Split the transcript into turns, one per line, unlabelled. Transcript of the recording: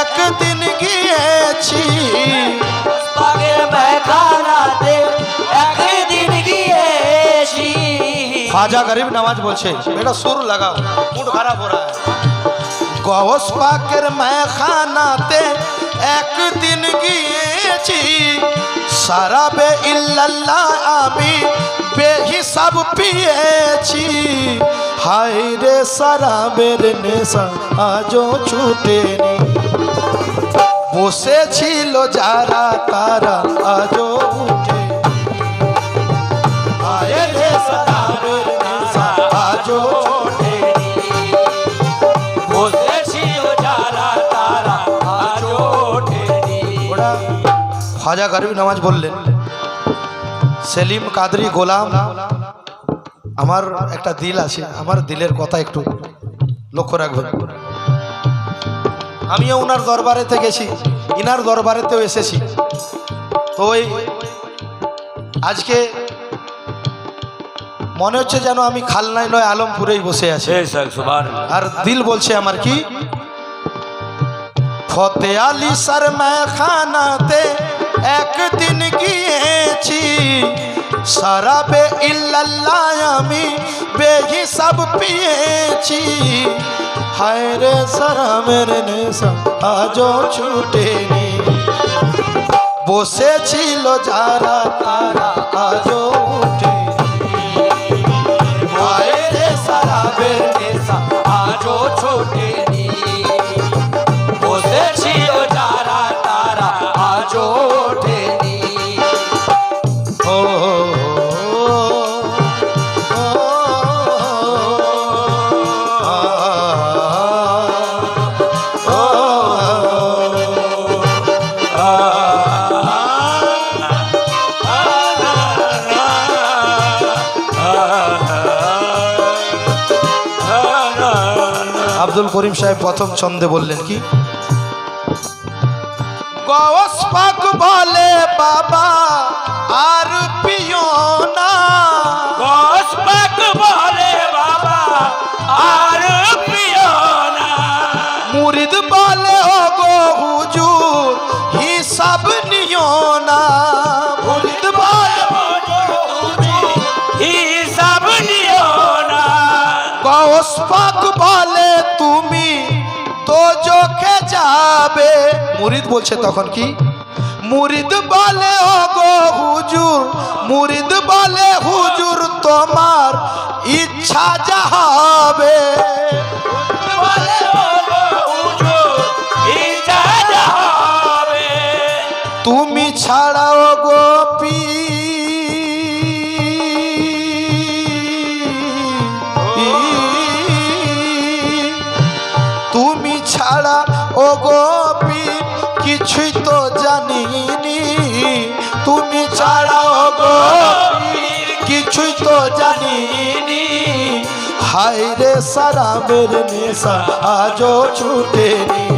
একদিন গিয়েছি। খাজা গরিব নামাজ বলছে এটা সুর লাগাও মুড খারাপ হো রা পাকের মেখানাতে একদিন গিয়েছি। সারা বে ইল্লাল্লাহ আমি বেহিসাব পিয়েছি। হায় রে সারাবের নেশা আজও ছুটেনি বসেছিল যারা তারা আজও উঠে হায় রে সারাবের নেশা আজও ওঠেনি
বসেছিল যারা তারা আজও ওঠেনি
ওরা খাজা গরিব নামাজ বললেন সেলিম কাদরি গোলাম আমার একটা দিল আছে আমার দিলের কথা একটু লক্ষ্য রাখবেন। আমিও ওনার দরবারেতে গেছি ইনার দরবারেতেও এসেছি। তো ওই আজকে মনে হচ্ছে যেন আমি খালনায় নয় আলমপুরেই বসে আছি। আর দিল বলছে আমার কি? ফতে আলি সার খানাতে গিয়েছি সারাবে ইল্লাল্লাহ আমি বেহিসাব পিয়েছি হায় রে সারামের নেশা আজও ছুটেনি বসেছিল যারা তারা আজও উঠে হায় রে সারাবের নেশা
আজও ছোটেনি
আব্দুল করিম সাহেব প্রথম ছন্দে বললেন কি? গস পাক বলে বাবা আর পিও
পাক বলে
তুমি তো চোখে যাবে। মুরিদ বলছে তখন কি? মুরিদ বলে ও গো হুজুর। মুরিদ বলে, হুজুর, তোমার ইচ্ছা যা গোপী কিছুই তো জানিনি। তুমি ছাড়া ও গোপী কিছুই তো জানিনি। হায় রে সারা মেরে নেশা, আজও ছুটেনি